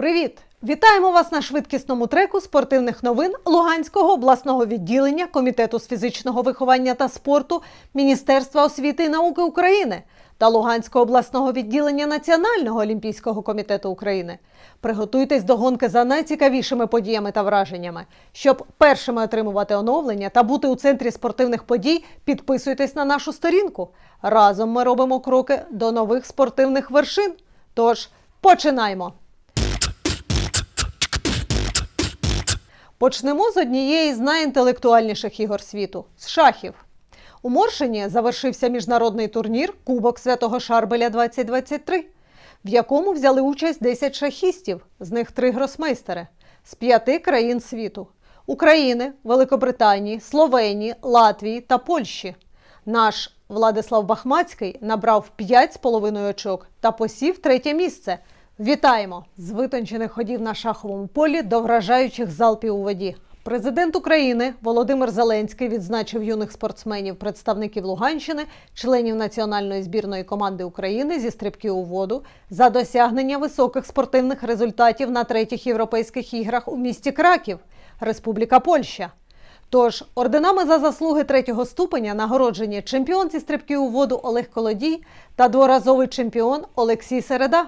Привіт! Вітаємо вас на швидкісному треку спортивних новин Луганського обласного відділення Комітету з фізичного виховання та спорту Міністерства освіти і науки України та Луганського обласного відділення Національного олімпійського комітету України. Приготуйтесь до гонки за найцікавішими подіями та враженнями. Щоб першими отримувати оновлення та бути у центрі спортивних подій, підписуйтесь на нашу сторінку. Разом ми робимо кроки до нових спортивних вершин. Тож починаємо! Почнемо з однієї з найінтелектуальніших ігор світу з шахів. У Моршині завершився міжнародний турнір Кубок Святого Шарбеля 2023, в якому взяли участь 10 шахістів, з них три гросмейстери з п'яти країн світу: України, Великобританії, Словенії, Латвії та Польщі. Наш Владислав Бахмацький набрав 5,5 очок та посів третє місце. Вітаємо з витончених ходів на шаховому полі до вражаючих залпів у воді. Президент України Володимир Зеленський відзначив юних спортсменів, представників Луганщини, членів національної збірної команди України зі стрибків у воду за досягнення високих спортивних результатів на третіх європейських іграх у місті Краків, Республіка Польща. Тож орденами за заслуги третього ступеня нагороджені чемпіон зі стрибків у воду Олег Колодій та дворазовий чемпіон Олексій Середа.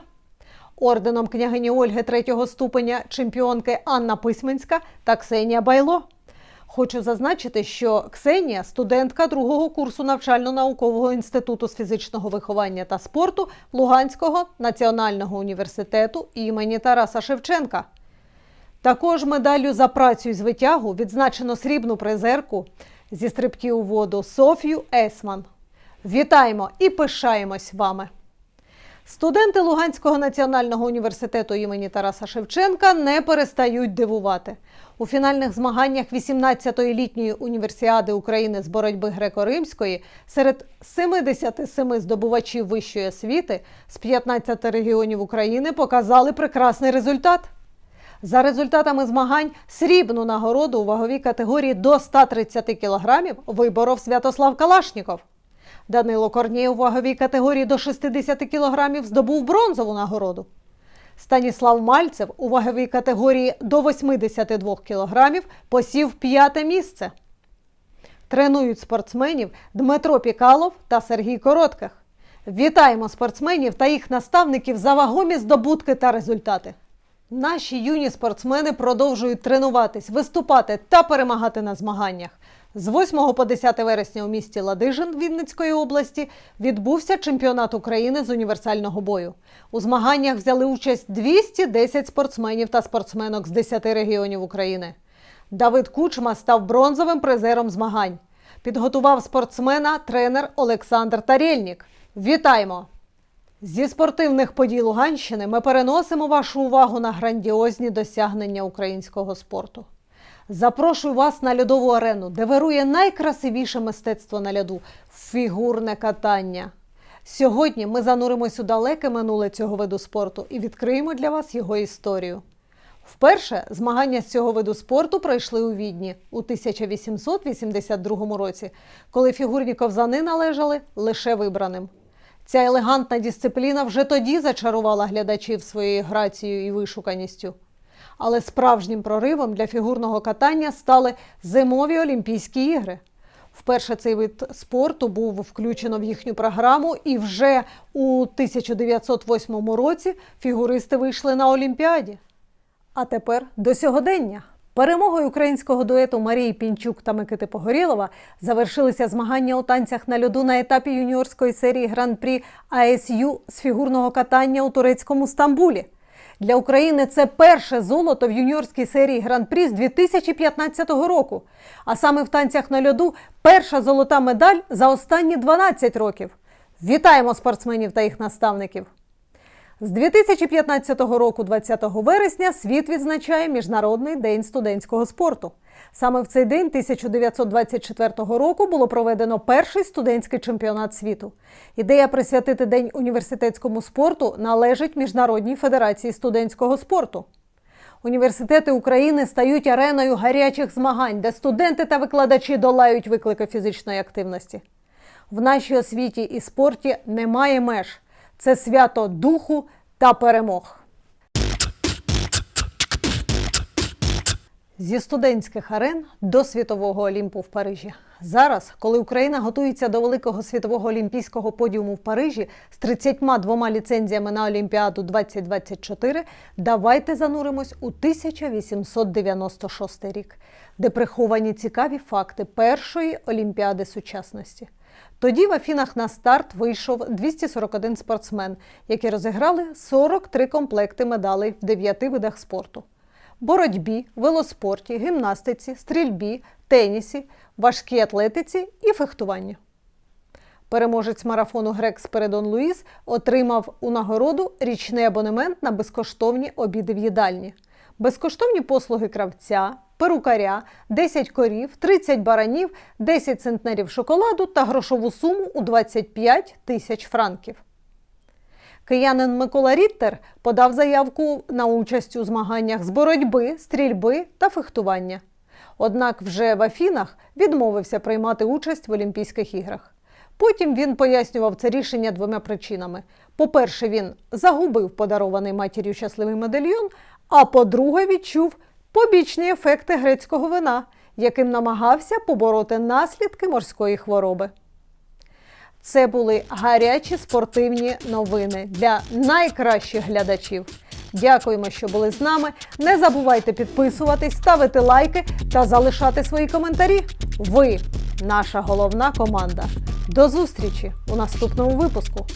Орденом княгині Ольги третього ступеня чемпіонки Анна Письменська та Ксенія Байло. Хочу зазначити, що Ксенія студентка другого курсу навчально-наукового інституту з фізичного виховання та спорту Луганського національного університету імені Тараса Шевченка. Також медаллю за працю із витягу відзначено срібну призерку зі стрибків у воду Софію Есман. Вітаємо і пишаємось вами! Студенти Луганського національного університету імені Тараса Шевченка не перестають дивувати. У фінальних змаганнях 18-ї літньої універсіади України з боротьби греко-римської серед 77 здобувачів вищої освіти з 15 регіонів України показали прекрасний результат. За результатами змагань срібну нагороду у ваговій категорії до 130 кілограмів виборов Святослав Калашніков. Данило Корнєй у ваговій категорії до 60 кілограмів здобув бронзову нагороду. Станіслав Мальцев у ваговій категорії до 82 кілограмів посів п'яте місце. Тренують спортсменів Дмитро Пікалов та Сергій Коротких. Вітаємо спортсменів та їх наставників за вагомі здобутки та результати. Наші юні спортсмени продовжують тренуватись, виступати та перемагати на змаганнях. З 8 по 10 вересня у місті Ладижин Вінницької області відбувся чемпіонат України з універсального бою. У змаганнях взяли участь 210 спортсменів та спортсменок з 10 регіонів України. Давид Кучма став бронзовим призером змагань. Підготував спортсмена тренер Олександр Тарєльнік. Вітаємо! Зі спортивних подій Луганщини ми переносимо вашу увагу на грандіозні досягнення українського спорту. Запрошую вас на льодову арену, де вирує найкрасивіше мистецтво на льоду фігурне катання. Сьогодні ми зануримось у далеке минуле цього виду спорту і відкриємо для вас його історію. Вперше змагання з цього виду спорту пройшли у Відні у 1882 році, коли фігурні ковзани належали лише вибраним. Ця елегантна дисципліна вже тоді зачарувала глядачів своєю грацією і вишуканістю. Але справжнім проривом для фігурного катання стали зимові Олімпійські ігри. Вперше цей вид спорту був включено в їхню програму, і вже у 1908 році фігуристи вийшли на Олімпіаді. А тепер до сьогодення. Перемогою українського дуету Марії Пінчук та Микити Погорєлова завершилися змагання у танцях на льоду на етапі юніорської серії гран-прі АСЮ з фігурного катання у турецькому Стамбулі. Для України це перше золото в юніорській серії гран-прі з 2015 року. А саме в танцях на льоду перша золота медаль за останні 12 років. Вітаємо спортсменів та їх наставників! З 2015 року, 20 вересня, світ відзначає Міжнародний день студентського спорту. Саме в цей день 1924 року було проведено перший студентський чемпіонат світу. Ідея присвятити День університетському спорту належить Міжнародній федерації студентського спорту. Університети України стають ареною гарячих змагань, де студенти та викладачі долають виклики фізичної активності. В нашій освіті і спорті немає меж. Це свято духу та перемог. Зі студентських арен до світового Олімпу в Парижі. Зараз, коли Україна готується до великого світового олімпійського подіуму в Парижі з 32 ліцензіями на Олімпіаду 2024, давайте зануримось у 1896 рік, де приховані цікаві факти першої Олімпіади сучасності. Тоді в Афінах на старт вийшов 241 спортсмен, які розіграли 43 комплекти медалей в 9 видах спорту боротьбі, велоспорті, гімнастиці, стрільбі, тенісі, важкій атлетиці і фехтуванні. Переможець марафону Грек Спиридон Луїс отримав у нагороду річний абонемент на безкоштовні обіди в їдальні, безкоштовні послуги кравця, перукаря, 10 корів, 30 баранів, 10 центнерів шоколаду та грошову суму у 25 тисяч франків. Киянин Микола Ріттер подав заявку на участь у змаганнях з боротьби, стрільби та фехтування. Однак вже в Афінах відмовився приймати участь в Олімпійських іграх. Потім він пояснював це рішення двома причинами: по-перше, він загубив подарований матір'ю щасливий медальйон, а по-друге, відчув побічні ефекти грецького вина, яким намагався побороти наслідки морської хвороби. Це були гарячі спортивні новини для найкращих глядачів. Дякуємо, що були з нами. Не забувайте підписуватись, ставити лайки та залишати свої коментарі. Ви наша головна команда. До зустрічі у наступному випуску.